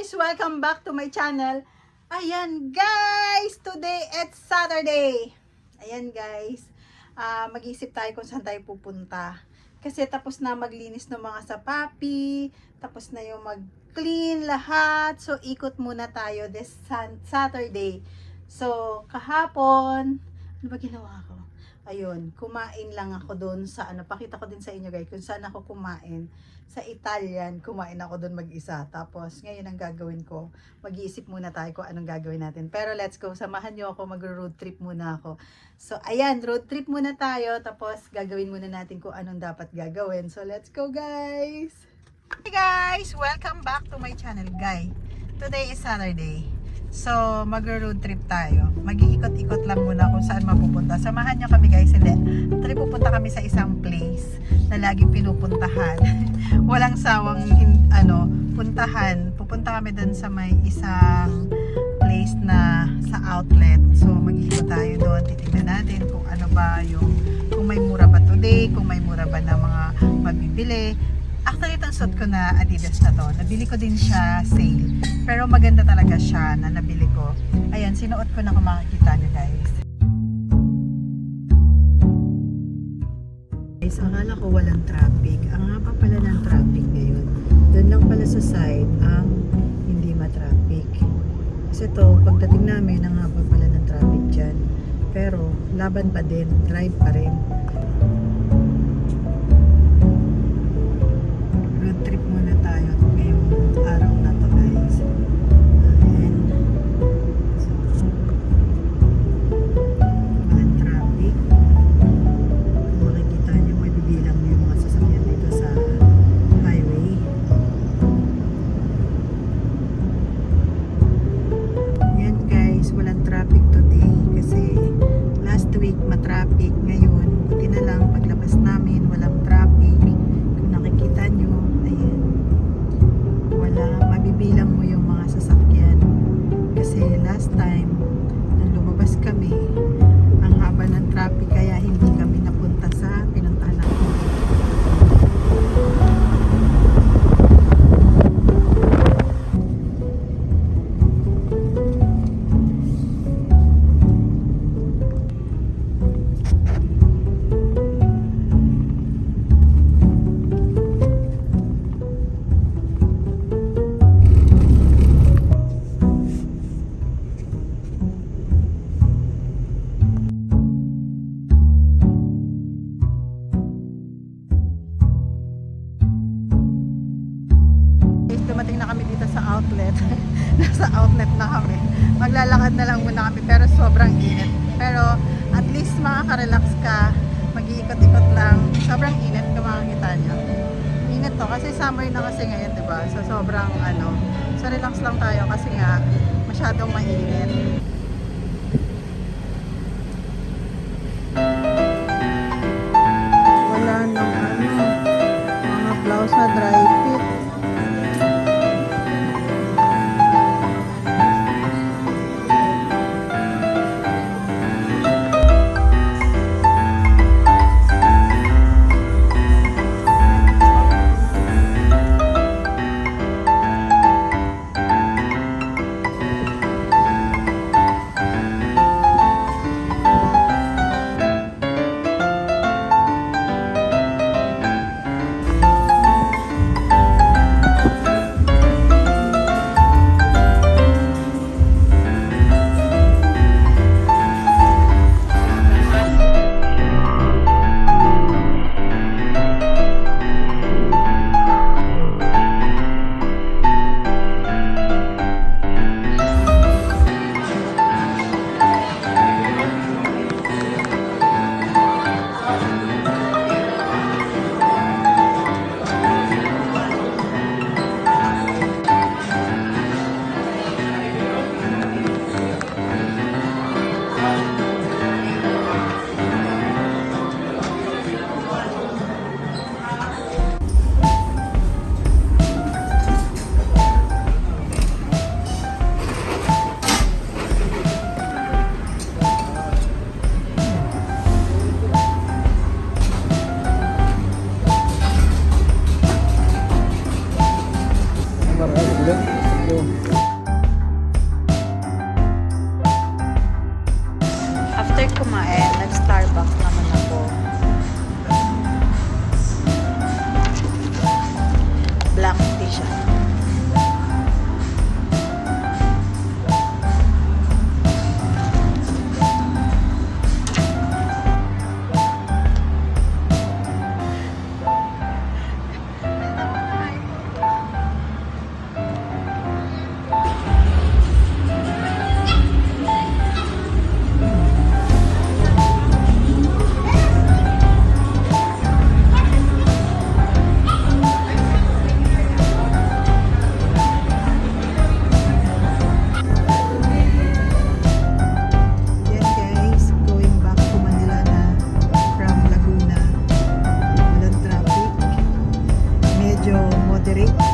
guys! Welcome back to my channel. Ayan guys! Today it's Saturday. Ayan guys. Ah, mag-isip tayo kung saan tayo pupunta. Kasi tapos na maglinis ng mga sapapi. Tapos na yung mag-clean lahat. So ikot muna tayo this Saturday. So kahapon, ano ba ginawa ko? Ayun, kumain lang ako doon sa ano, pakita ko din sa inyo guys kung saan ako kumain. Sa Italian, kumain ako doon mag-isa. Tapos, ngayon ang gagawin ko, mag-iisip muna tayo kung anong gagawin natin. Pero let's go, samahan nyo ako, mag-road trip muna ako. So, ayan, road trip muna tayo. Tapos, gagawin muna natin kung anong dapat gagawin. So, let's go guys! Hey guys! Welcome back to my channel, Guy. Today is Saturday. So, mag-road trip tayo. Mag-iikot-ikot lang muna kung saan mapupunta. Samahan nyo kami guys. Hindi. Actually, pupunta kami sa isang place na laging pinupuntahan. Walang sawang ano, puntahan. Pupunta kami dun sa may isang place na sa outlet. So, mag-iikot tayo doon. Titignan natin kung ano ba yung kung may mura ba today, kung may mura ba na mga mabibili. Actually, itong suit ko na Adidas na to, nabili ko din siya sale. Pero maganda talaga siya na nabili ko. Ayan, sinuot ko na kung makikita nyo guys. Guys, akala ko walang traffic. Ang haba pala ng traffic ngayon. Doon lang pala sa side ang hindi matraffic. Kasi to, pagdating namin, ang haba pala ng traffic dyan. Pero, laban pa din. Drive pa rin. Trip muna tayo ngayong araw na dumating na kami dito sa outlet. Nasa outlet na kami. Maglalakad na lang muna kami pero sobrang init. Pero at least makaka-relax ka. Mag-iikot-ikot lang. Sobrang init kung makakita nyo. Init to kasi summer na kasi ngayon, di ba? So sobrang ano. So relax lang tayo kasi nga masyadong mainit. morning.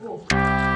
不